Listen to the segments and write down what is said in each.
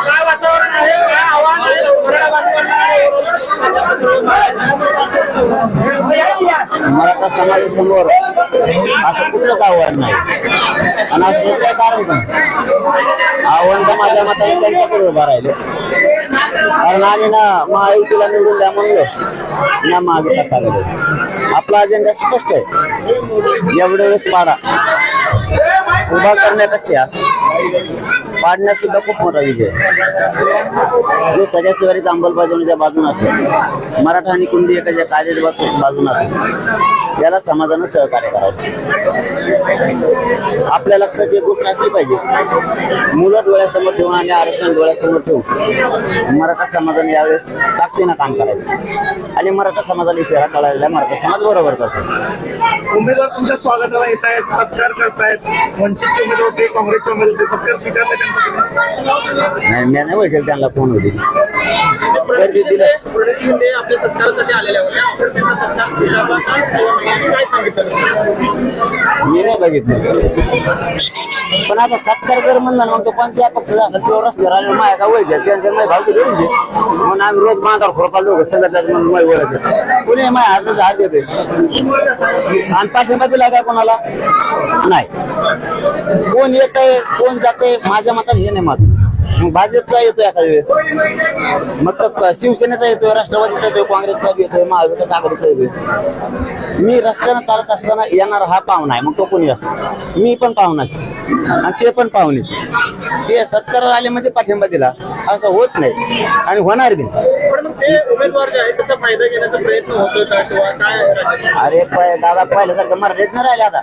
काय वातावरण आहे काय आव्हान आहे मराठा मराठा समाजासमोर असं कुठलंच आव्हान नाही. आणि आज कुठलं कारण पण आव्हान तर माझ्या मताने त्यांच्याकडे उभा राहिले. कारण आम्ही ना महायुतीला निवडून द्या म्हणलो. ना मागे आघाडी आपला अजेंडा स्पष्ट आहे. एवढ्या वेळेस पाडा. उभा करण्यापेक्षा पाडण्यात सुद्धा खूप मोठा विजय जो सगळ्या शिवारीच्या अंमलबजावणीच्या बाजून असेल मराठा आणि कुंडी एकाच्या कायद्याच्या बाजून असेल याला समाजानं सहकार्य करावं. आपल्या लक्षात एक गोष्ट असली पाहिजे. मुलं डोळ्यासमोर ठेवून आणि आरक्षण डोळ्यासमोर ठेवून मराठा समाजाने यावेळेस ताकदीनं काम करायचं. आणि मराठा समाजाला इशारा कळालेला मराठा समाज बरोबर करतो. उमेदवार तुमच्या स्वागताला येत आहेत सत्कार करतायत. वंचितचे उमेदवार होते काँग्रेसचे उमेदवार होते. सत्कार स्वीकारले त्यांचा नाही मी नाही ओळखेल त्यांना फोन होती. गर्दी दिलं. आपल्या सत्कारासाठी आलेल्या होत्या. आपण त्यांचा सत्कार स्वीकारला नाही? काय मी नाही बघितलं. पण आता सत्कार जर म्हणला मग तो पंचायत पक्षाचा असेल तो रस्त्यावर आल्यावर माया का ओळखी त्यांचं माझी भावकी घेऊन घे म्हणून आम्ही रोज बांधावर खोरपाल लोक सगळ्यात म्हणून माझी ओळख कुणी माझ्या हातात झाड देते आणि पाठिंबा दिला का कोणाला? नाही. कोण येत आहे कोण जाते माझ्या मतात हे नाही मात मग भाजपचा येतोय एखाद्या वेळेस? मग तो क- शिवसेनेचा येतोय राष्ट्रवादीचा येतोय काँग्रेसचा येतोय महाविकास आघाडीचा येतोय. मी रस्त्यानं चालत असताना येणार हा पाहुणा आहे मग तो कोणी असतो? मी पण पाहुणाच आणि ते पण पाहुणेच ते सत्कार आले म्हणजे पाठिंबा दिला. असं होत नाही. आणि होणार बी उमेदवार जे त्याचा फायदा घेण्याचा प्रयत्न होतोय का किंवा काय अरे पाय दादा पहिल्यासारखं मराठीत नाही राहिले आता.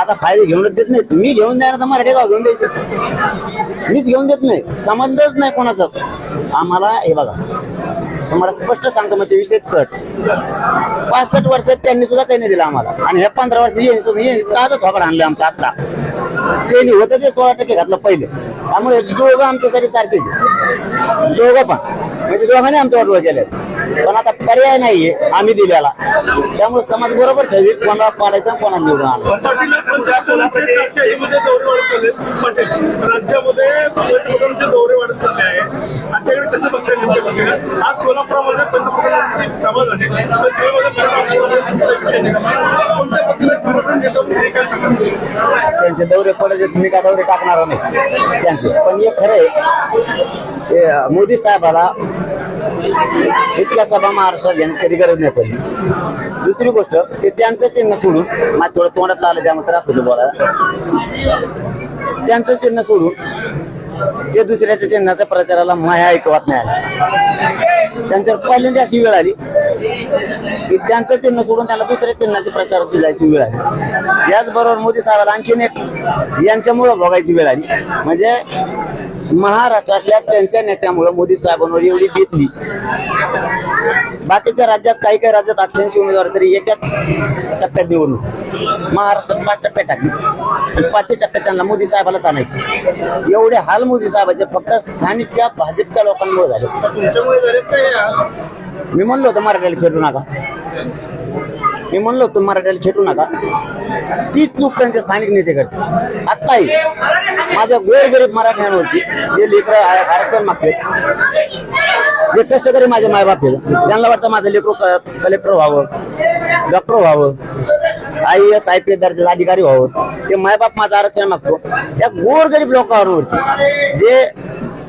आता फायदे घेऊनच देत नाहीत. मी घेऊन द्यायला तर मराठी गाव घेऊन द्यायचं. मीच घेऊन देत नाही. संबंधच नाही कोणाचाच. आम्हाला हे बघा. तुम्हाला स्पष्ट सांगतो मग ते विषयच कट पासष्ट वर्षात त्यांनी सुद्धा काही नाही दिलं आम्हाला. आणि हे पंधरा वर्ष येईन सुद्धा येईन आता थोबड आणलं आमचं आता त्यांनी होतं ते सोळा टक्के घातलं पहिले. त्यामुळे दोघं आमच्यासाठी सारखेच आहे. दोघं पण. म्हणजे दोघांनी आमच्या वाटवं केल्यात पण आता पर्याय नाहीये आम्ही दिल्याला त्यामुळे समाज बरोबर ठेवी कोणाला पाडायचा कोणाला निवडून आला पण राज्यामध्ये म्हणजे दौरे वाढत चालले वाढत आहे कसं आज सोलापुरामध्ये पंतप्रधानांची सभा झाली. कोणत्या हे काय सांगा त्यांचे दौरे पडायचे मी का दौरे टाकणार नाही. त्यांचे. पण हे खरं आहे मोदी साहेबाला इतक्या सभा महाराष्ट्रात घेण्यात कधी गरज नाही पडली. दुसरी गोष्ट ते त्यांचं चिन्ह सोडून माझ्या थोडं तोंडात लागलं त्यामुळे त्रास होतो बोलायला. त्यांचं चिन्ह सोडून ते दुसऱ्याच्या चिन्हाच्या प्रचाराला माया ऐकवत नाही आला. त्यांच्यावर पहिल्यांदा अशी वेळ आली विद्यांचं चिन्ह सोडून त्याला दुसऱ्या चिन्हाचे प्रचार जायची वेळ आली. याचबरोबर मोदी साहेबाला आणखीन एक यांच्यामुळं भोगायची वेळ आली. म्हणजे महाराष्ट्रातल्या त्यांच्या नेत्यामुळं मोदी साहेबांवर एवढी बेतली बाकीच्या राज्यात काही काही राज्यात अठ्ठ्याऐंशी उमेदवार तरी एकाच टप्प्यात निवडणूक. महाराष्ट्रात पाच टप्पे टाकली. आणि पाचही टप्प्यात त्यांना मोदी साहेबाला आणायचं. एवढे हाल मोदी साहेबाचे फक्त स्थानिकच्या भाजपच्या लोकांमुळे झाले. मी म्हणलो होतो मराठ्याला खेळू नका. मी म्हणलो होतो मराठ्याला खेळू नका. तीच चूक त्यांचे स्थानिक नेते करते आत्ताही माझ्या गोरगरीब मराठ्यांवरती जे लेकर आरक्षण मागते जे कष्टकरी माझे मायबाप आहेत त्यांना वाटतं माझं लेकर कलेक्टर व्हावं डॉक्टर व्हावं I S I P S दर्जाचा अधिकारी व्हावं ते मायबाप माझं आरक्षण मागतो. त्या गोरगरीब लोकांवरती जे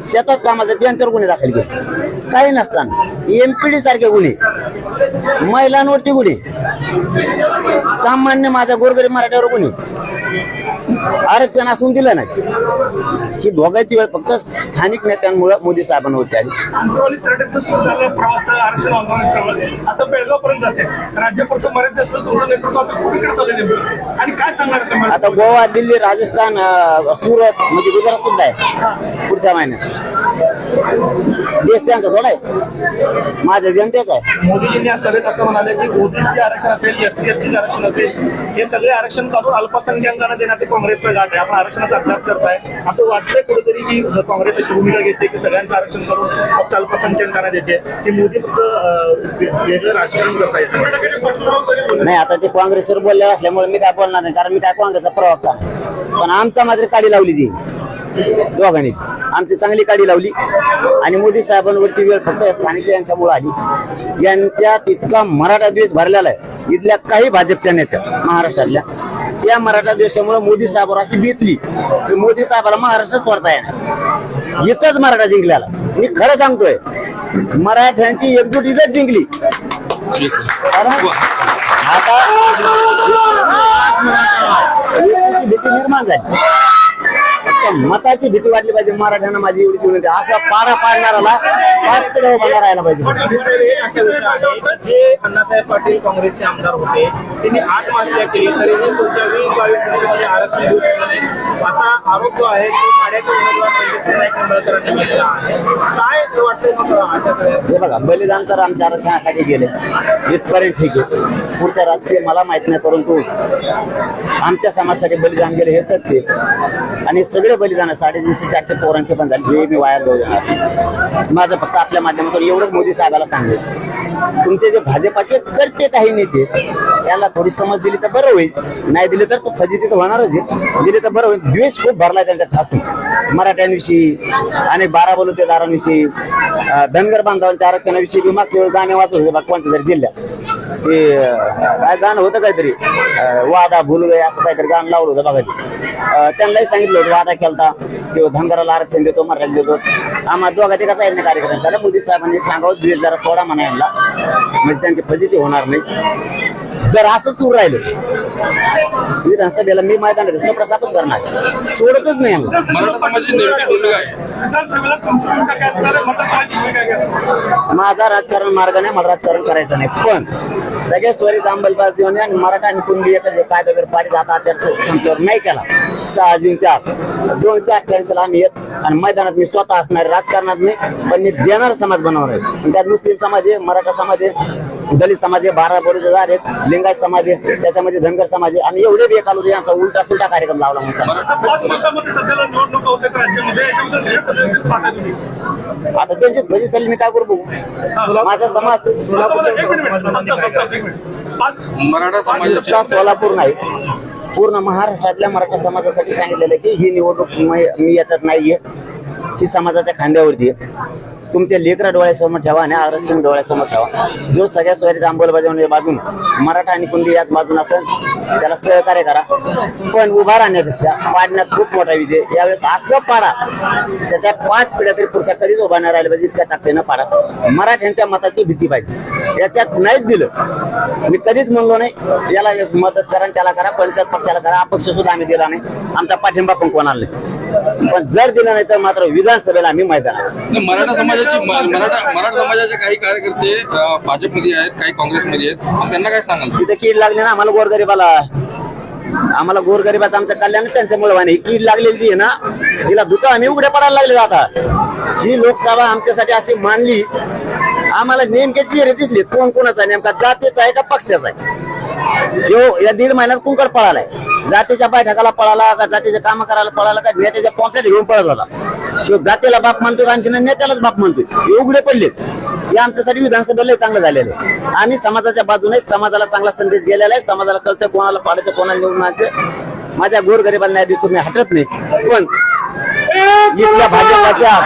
शेतात कामाचा त्यांच्यावर गुन्हे दाखल केले. काही नसताना. एमपीडी सारखे गुन्हे. महिलांवरती गुन्हे. सामान्य माझ्या गोरगरीब मराठ्यावर गुन्हे. आरक्षण असून दिलं नाही. ही भोगायची वेळ फक्त स्थानिक नेत्यांमुळे मोदी आता काय सांगणार आता गोवा दिल्ली राजस्थान सुरत म्हणजे गुजरात सुद्धा आहे. पुढच्या महिन्यात. देश त्यांचा थोडा आहे. माझ्या जनतेचा आहे. मोदीजींनी आज सभेत असं म्हणाले की ओबीसी आरक्षण असेल एस सी एस टी आरक्षण असेल हे सगळे आरक्षण काढून अल्पसंख्याकांना देण्याचे काँग्रेसचा गाठ आहे. आपण आरक्षणाचा अभ्यास करताय. असं वाटतंय कुठेतरी की काँग्रेस अशी भूमिका घेते की सगळ्यांचं आरक्षण करून फक्त अल्पसंख्याकांना देते. की मोदी फक्त वेगळं राजकारण करताय. नाही आता ते काँग्रेसवर बोलले असल्यामुळे मी काय बोलणार नाही कारण मी काय काँग्रेसचा प्रवक्ता पण आमचा मात्र काडी लावली ती. दोघांनी. आमची चांगली काडी लावली. आणि मोदी साहेबांवरती वेळ फक्त स्थानिक यांच्यामुळे आली. यांच्यात इतका मराठा द्वेष भरलेला आहे. इथल्या काही भाजपच्या नेत्या महाराष्ट्रातल्या या मराठा देशामुळे मोदी साहेबावर अशी बेतली की मोदी साहेबाला महाराष्ट्रात सोडता येणार इथंच मराठा जिंकल्याला मी खरं सांगतोय मराठ्यांची एकजूट इथंच जिंकली आता भीती निर्माण झाली मताची भीती वाटली पाहिजे. मराठ्यांना माझी एवढी विनंती आहे. असा पारा पाडणाराला पाच पुढे उभा राहायला पाहिजे. होतं जे अण्णासाहेब पाटील काँग्रेसचे आमदार होते त्यांनी आत्महत्या केली तरीही पुढच्या वीस बावीस वर्षामध्ये आरक्षण देऊ शकलं नाही. असा आरोप जो आहे तो माड्याच्या उमेदवार नाईक निंबाळकरांनी केलेला आहे. काय वाटतंय मग अशा हे बघा बलिदान तर आमच्या आरक्षणासाठी गेले. इथपर्यंत ठीक आहे. पुढचं राजकीय मला माहीत नाही परंतु आमच्या समाजासाठी बलिदान गेले हे सत्य. आणि सगळे बलिदान साडेतीनशे चारशे पोरांचे पण झाले. हे मी वाया जाऊ देणार माझं फक्त आपल्या माध्यमातून एवढंच मोदी साहेबाला सांगेल. तुमचे जे भाजपाचे करते काही नेते त्याला थोडी समज दिली तर बरं होईल. नाही दिली तर तो फजिती तर होणारच आहे. दिली तर बरं होईल. द्वेष खूप भरलाय त्यांच्या ठासून. मराठ्यांविषयी आणि बारा बलुतेदारांविषयी धनगर बांधवांच्या आरक्षणाविषयी बी मागच्या वेळेस गाणे वाचत होते भगवानच्या कोणत्या जिल्ह्यात. ते काय गाणं होतं काहीतरी वादा भूल गए असं काहीतरी गाणं लावलं होतं बघा ते. त्यांनाही सांगितलं होतं वादा केलता. किंवा धनगराला आरक्षण देतो मराठी देतो. आम्हाला दोघा तिघाचा आहे कार्यक्रम त्याला मोदी साहेबांनी सांगावं द्वेष जरा सोडा म्हणा यांना. म्हणजे त्यांची फजिती होणार नाही. जर असं सुरू राहिलं विधानसभेला मी मैदान सप्रसापच करणार. सोडतच नाही यांना. विधानसभेला तुमची भूमिका काय असणार आहे? भूमिका काय असणार? माझा राजकारण मार्ग नाही मला राजकारण करायचं नाही. पण सगळे स्वरीच अंमलबाजी होणे आणि मराठा आणि कुंडी एकच कायदा जर पारित आता आचार संपल्यावर नाही केला. सहा जूनच्या दोनशे अठ्ठ्याऐंशीला आम्ही येत आणि मैदानात मी स्वतः असणार राजकारणात नाही पण मी देणार समाज बनवणार आहे. आणि त्यात मुस्लिम समाज आहे मराठा समाज आहे दलित समाज आहे बारा बरोबर आहेत लिंगायत समाज आहे त्याच्यामध्ये धनगर समाज आहे. आणि एवढे बी होते यांचा उलटा सुलटा कार्यक्रम लावला म्हणून. आता त्यांचीच भजी चालली मी काय करू बघू? माझा समाज मराठा सोलापूर नाही. पूर्ण महाराष्ट्रातल्या मराठा समाजासाठी सांगितलेलं आहे की ही निवडणूक मी- मी याच्यात नाहीये. ही समाजाच्या खांद्यावरती आहे. तुमच्या लेकरा डोळ्यासमोर ठेवा आणि आरक्षण डोळ्यासमोर ठेवा. जो सगळ्या सोयरीचा अंमलबजावणी बाजून मराठा आणि कुंडी याच बाजून असेल त्याला सहकार्य करा. पण उभा राहण्यापेक्षा पाडण्यात खूप मोठा विजय. यावेळेस असं पाडा. त्याच्या पाच पिढ्या तरी पुढच्या कधीच उभा नाही राहिल्या पाहिजे इतक्या ताकदीनं पाडा. मराठ्यांच्या मताची भीती पाहिजे. याच्यात नाहीच दिलं. मी कधीच म्हणलो नाही याला मदत करा आणि त्याला करा पंचायत पक्षाला करा. अपक्ष सुद्धा आम्ही दिला नाही. आमचा पाठिंबा पण कोणाला नाही. पण जर दिलं नाही तर मात्र विधानसभेला आम्ही मैदानात नाही, मराठा समाजाची मराठा मराठा समाजाचे काही कार्यकर्ते अं, भाजपमध्ये आहेत काही काँग्रेसमध्ये आहेत. मग त्यांना काय सांगाल? तिथे कीड लागली ना आम्हाला गोरगरीबाला. आम्हाला गोरगरिबाचं आमचं कल्याण त्यांच्यामुळे व्हायला ही कीड लागलेली जी आहे ना तिला धुतं आम्ही उघडे पडायला लागले आता. ही लोकसभा आमच्यासाठी अशी मानली आम्हाला नेमके चेहरे दिसले कोण कोणाचा आहे, नेमका जातीचा आहे का पक्षाचा आहे? जो या दीड महिन्यात कुंकड पळालाय. जातीच्या बैठकाला पळाला का जातीचे काम करायला पळाला का नेत्याच्या पॉकेट घेऊन पळत होता. तो जातीला बाप मानतो आणखी नेत्यालाच बाप मानतोय उघडे पडलेत. हे आमच्यासाठी विधानसभेला चांगलं झालेलं आहे. आम्ही समाजाच्या बाजूने समाजाला चांगला संदेश गेलेला आहे. समाजाला कळतं कोणाला पाडायचं कोणाला निवडून माझ्या गोरगरिबाला न्याय दिसून मी हटत नाही. पण इथल्या भाजपाच्या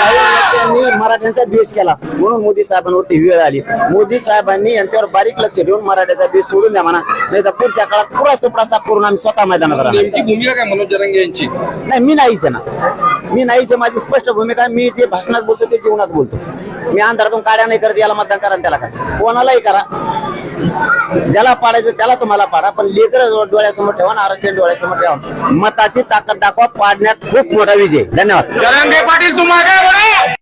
काही नेत्यांनी मराठ्यांचा द्वेष केला. म्हणून मोदी साहेबांवरती वेळ आली. मोदी साहेबांनी यांच्यावर बारीक लक्ष देऊन मराठ्याचा द्वेष सोडून द्या म्हणा. नाही तर पुढच्या काळात पुरा सुपडा साफ करून आम्ही स्वतः मैदानात राहणार. भूमिका काय मनोज जरांगे यांची? नाही मी नाहीच ना. मी नाहीच. माझी स्पष्ट भूमिका. मी जे भाषणात बोलतो ते जीवनात बोलतो. मी अंधारातून काड्या नाही करत याला मतदान करा त्याला काय? कोणालाही करा. ज्याला पाडायचं त्याला तुम्हाला पाडा पण लेकर डोळ्यासमोर ठेवा आरक्षण डोळ्यासमोर ठेवा. मताची ताकद दाखवा पाडण्यात खूप मोठा विजय धन्यवाद. पाटील तुम्हाला